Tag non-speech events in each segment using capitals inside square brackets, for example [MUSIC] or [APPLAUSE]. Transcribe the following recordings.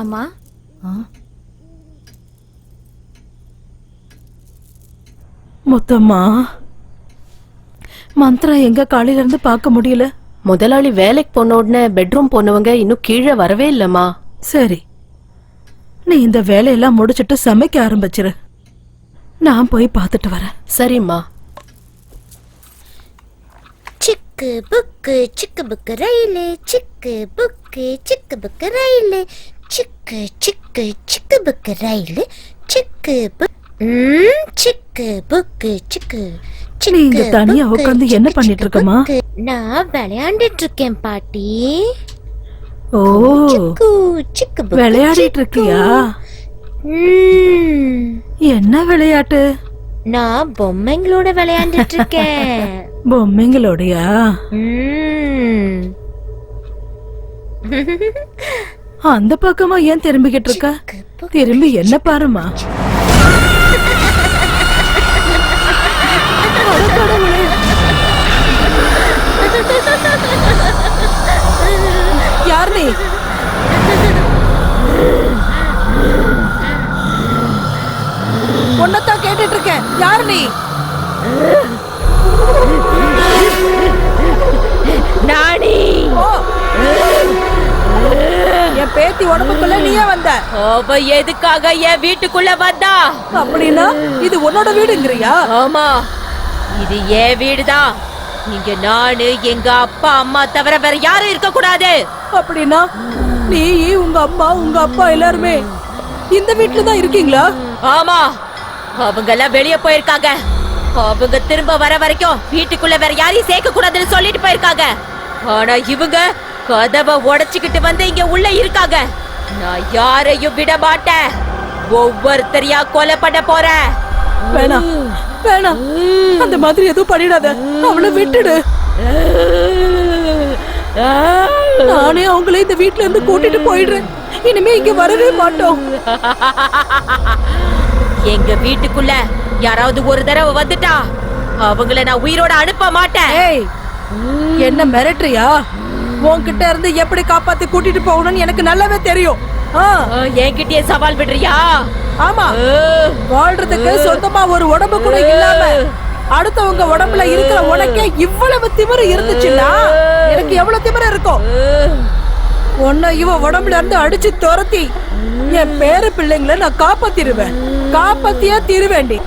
அம்மா? முத்தம்மா? மந்த்ரா எங்க காலையில இருந்து பார்க்க முடியல? முதலாளி வேலைக்கு போன உடனே பெட்ரூம் போனவங்க இன்னும் கீழே வரவே இல்லம்மா. சரி. நீ இந்த வேலையெல்லாம் முடிச்சிட்டு சமைக்க ஆரம்பிச்சிரு. நான் போய் பார்த்துட்டு வரேன். சரிம்மா. சிக்கு புக்கு சிக்கு புக்கு ரயிலு சிக்கு புக்கு சிக்கு புக்கு ரயிலு சிக்கு சிக்கு சிக்கு புக்கு ரயிலு சிக்கு சிக்கு புக்கு சிக்கு நீ இங்க சிக்கு தனியா புக்கு, உட்கார்ந்து என்ன பண்ணிட்டு? புக்கு. நான் விளையாண்டுட்டு இருக்கேன் பாட்டி ஓ சிக்கு விளையாடிட்டு. இருக்கியா என்ன விளையாட்டு நான் பொம்மைங்களோட விளையாண்டுட்டு இருக்கேன் [LAUGHS] பொம்மைங்களோடயா. [LAUGHS] அந்த பக்கமா ஏன் திரும்பிக்கிட்டு இருக்க. திரும்பி என்ன பாருமா யார் நீ? உன்னத்தான் கேட்டுட்டு இருக்கேன். யார் நீ? நானி. என் பேத்தி உடம்புக்குள்ள நீயே வந்த. அவ எதுக்காக என் வீட்டுக்குள்ள வந்தா? அப்படின்னா இது உன்னோட வீடுங்கிறியா? ஆமா இது என் வீடுதான் இங்க நானு எங்க அப்பா அம்மா தவிர வேற யாரும் இருக்க கூடாது. அப்படின்னா நீ உங்க அம்மா உங்க அப்பா எல்லாருமே இந்த வீட்டுல தான் இருக்கீங்களா? ஆமா அவங்க எல்லாம் வெளிய போயிருக்காங்க. அவங்க திரும்ப வர வரைக்கும் வீட்டுக்குள்ள வேற யாரையும் சேர்க்க கூடாதுன்னு சொல்லிட்டு போயிருக்காங்க. ஆனா இவங்க கதவை உடைச்சுக்கிட்டு வந்து இங்க உள்ள இருக்காங்க. நான் யாரையும் விட மாட்டேன். ஒவ்வொருத்தரையா கொலை பண்ண போறேன். வேணாம் வேணாம் அந்த மாதிரி எதுவும் பண்ணிடாத. அவளை விட்டுடு. நானே அவங்கள இந்த வீட்ல இருந்து கூட்டிட்டு போயிடுறேன். இனிமே இங்க வரவே மாட்டோம். எங்க வீட்டுக்குள்ள யாராவது ஒரு தடவை வந்துட்டா அவங்கள நான் உயிரோட அனுப்ப மாட்டேன். என்ன மிரட்டுறியா? உன்கிட்ட இருந்து எப்படி காப்பாத்தி கூட்டிட்டு போகணும்னு எனக்கு நல்லாவே தெரியும். என்கிட்டயே சவால் விடுறியா? ஆமா. வாழ்றதுக்கு சொந்தமா ஒரு உடம்பு கூட இல்லாம அடுத்தவங்க உடம்புல இருக்கிற உனக்கே இவ்வளவு திமிரு இருந்துச்சுன்னா எனக்கு எவ்வளவு திமிரு இருக்கும் உன்னை இவ உடம்புல இருந்து அடிச்சு துரத்தி என் பேர பிள்ளைங்களை நான் காப்பாத்திருவேன். காப்பாத்தியா திருவேண்டி.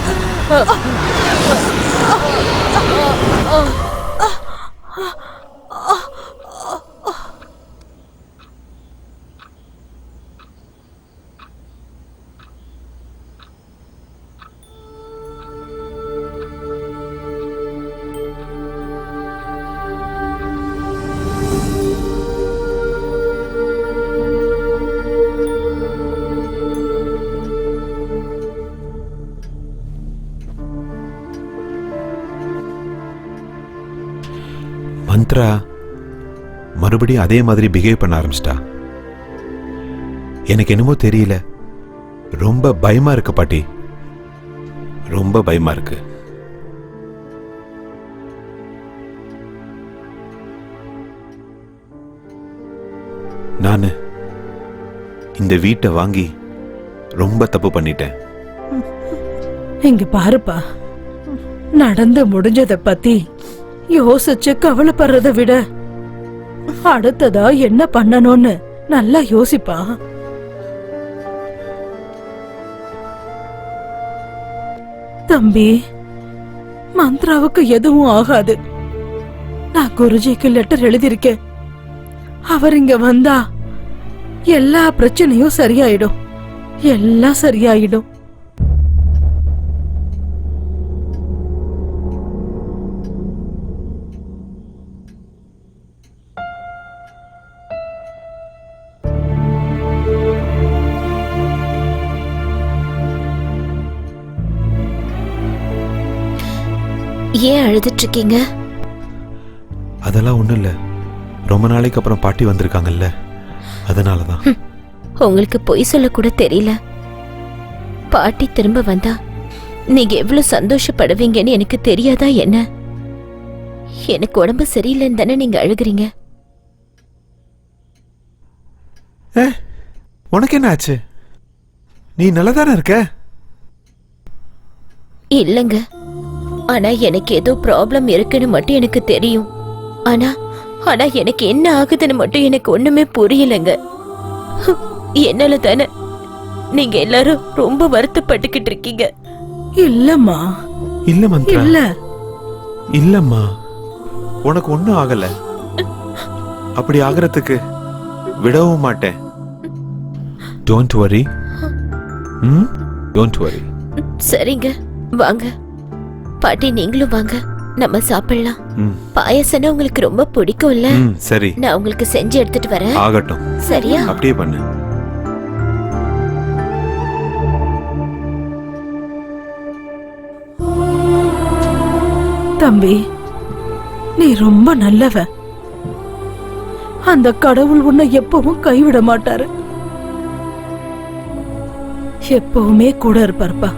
விட மாட்டேன் மந்த்ரா மறுபடியும் அதே மாதிரி பிஹேவ் பண்ண ஆரம்பிச்சிட்டா. எனக்கு என்னமோ தெரியல. ரொம்ப பயமா இருக்கு பாட்டி. ரொம்ப பயமா இருக்கு. நான் இந்த வீட்டை வாங்கி ரொம்ப தப்பு பண்ணிட்டேன். இங்க பாருப்பா. நடந்து முடிஞ்சதை பத்தி யோசிச்சு கவலைப்படுறத விட அடுத்ததா என்ன பண்ணணும்னு நல்லா யோசிப்பா. தம்பி மந்த்ராவுக்கு எதுவும் ஆகாது. நான் குருஜிக்கு லெட்டர் எழுதியிருக்கேன். அவர் இங்க வந்தா எல்லா பிரச்சனையும் சரியாயிடும். எல்லாம் சரியாயிடும். ஏன் அழுதுட்டு இருக்கீங்க அதெல்லாம் ஒண்ணும் இல்ல. ரொம்ப நாளைக்கு அப்புறம் பாட்டி வந்திருக்காங்கல்ல. அதனால தான் உங்களுக்கு பொய் சொல்ல கூட தெரியல. பாட்டி திரும்ப வந்தா நீங்க எவ்வளவு சந்தோஷப்படுவீங்கன்னு எனக்கு தெரியாதா என்ன? எனக்கு உடம்பு சரியில்லைன்னு தானே நீங்க அழுகுறீங்க? உனக்கு என்ன ஆச்சு? நீ நல்லா தானே இருக்க? இல்லங்க. ஆனா எனக்கு ஏதோ ப்ராப்ளம் இருக்குன்னு மட்டும் எனக்கு தெரியும். ஆனா ஆனா எனக்கு என்ன ஆகுதுன்னு மட்டும் எனக்கு ஒண்ணுமே புரியலங்க. என்னால தானே நீங்க எல்லாரும் ரொம்ப வருத்தப்பட்டுக்கிட்டு இருக்கீங்க. இல்லம்மா. இல்ல மந்த்ரா. இல்ல. இல்லம்மா. உனக்கு ஒண்ணும் ஆகல. அப்படி ஆகிறதுக்கு விடவும் மாட்டேன். டோன்ட் வரி ம்? டோன்ட் வரி சரிங்க. வாங்க. பாட்டி நீங்களும் வாங்க. நம்ம சாப்பிடலாம். பாயசம்னா உங்களுக்கு ரொம்ப பிடிக்கும்ல. சரி. நான் உங்களுக்கு செஞ்சு எடுத்துட்டு வரேன். ஆகட்டும். சரியா? அப்படியே பண்ணு. தம்பி நீ ரொம்ப நல்லவன் அந்த கடவுள் உன்னை எப்பவும் கைவிட மாட்டாரு. எப்பவுமே கூட இருப்பார்ப்பா.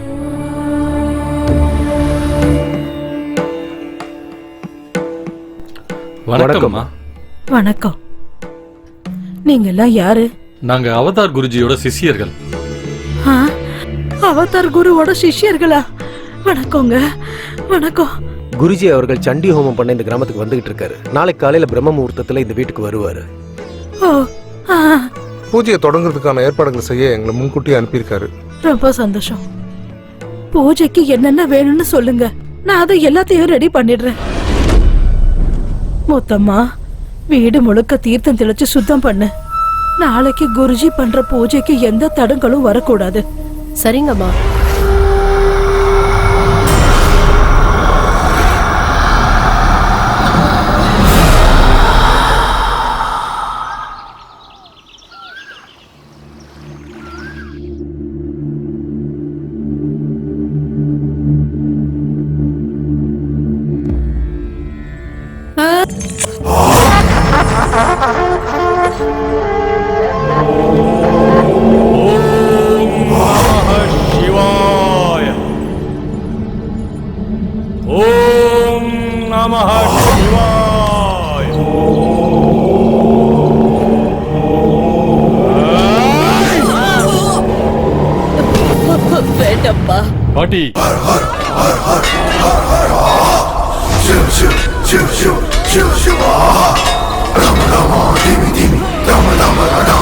வணக்கம்மா. வணக்கம். நீங்க எல்லாம் யாரு? நாங்க அவதார் குருஜியோட சிஷ்யர்கள். ஆ, அவதார் குருவோட சிஷ்யர்களா? வணக்கங்க. வணக்கம். குருஜி அவர்கள் சண்டி ஹோமம் பண்ண இந்த கிராமத்துக்கு வந்துகிட்டு இருக்காரு. நாளைக்கு காலையில பிரம்ம முகூர்த்தத்துல இந்த வீட்டுக்கு வருவாரு. ஓ ஆ, பூஜையை தொடங்குறதுக்கான ஏற்பாடுகளை செய்ய எங்களை முன்கூட்டியே அனுப்பியிருக்காரு. ரொம்ப சந்தோஷம். பூஜைக்கு என்னென்ன வேணும்னு சொல்லுங்க. நான் அதை எல்லாத்தையும் ரெடி பண்ணிடுறேன். மொத்தமா வீடு முழுக்க தீர்த்தம் தெளிச்சு சுத்தம் பண்ணு. நாளைக்கு குருஜி பண்ற பூஜைக்கு எந்த தடங்களும் வரக்கூடாது. சரிங்கம்மா. నమ శివాయ వేటప్పా పాటి శివ శివ శివ శివ శివ శివ రామ రామ దేవి దేవి రామ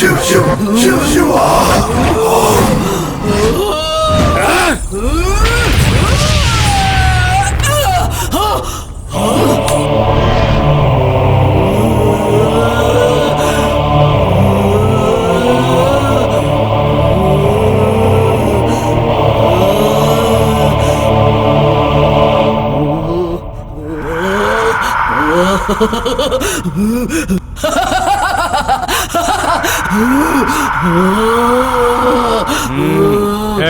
シュシュシュシュ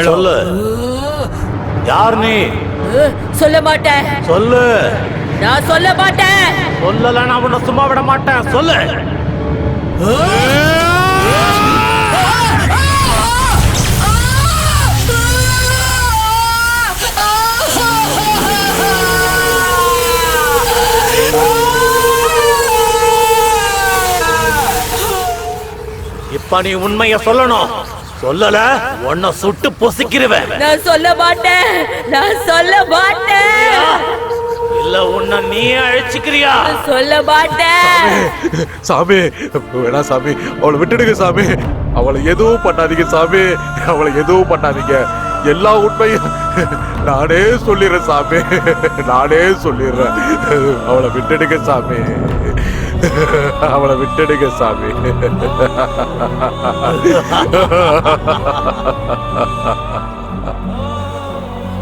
சொல்லு. யார் நீ? சொல்ல மாட்டேன். சொல்லு. நான் சொல்ல மாட்டேன். சொல்லல நான் உன்னை சும்மா விட மாட்டேன். சொல்லு. இப்ப நீ உண்மைய சொல்லணும். சொல்லல உன்னை சுட்டு பொசுக்கிருவேன். நான் சொல்ல மாட்டேன். நான் சொல்ல மாட்டேன். இல்ல உன்னை நீ அழிச்சுக்கிறியா? சொல்ல மாட்டேன். சாமி வேணா சாமி. அவளை விட்டுடுங்க சாமி. அவளை எதுவும் பண்ணாதீங்க சாமி. அவளை எதுவும் பண்ணாதீங்க. எல்லா உண்மையும் நானே சொல்லிடுறேன் சாமி. நானே சொல்லிடுறேன். அவளை விட்டுடுங்க சாமி. [LAUGHS] அவளை விட்டுடுங்க சாமி. [LAUGHS]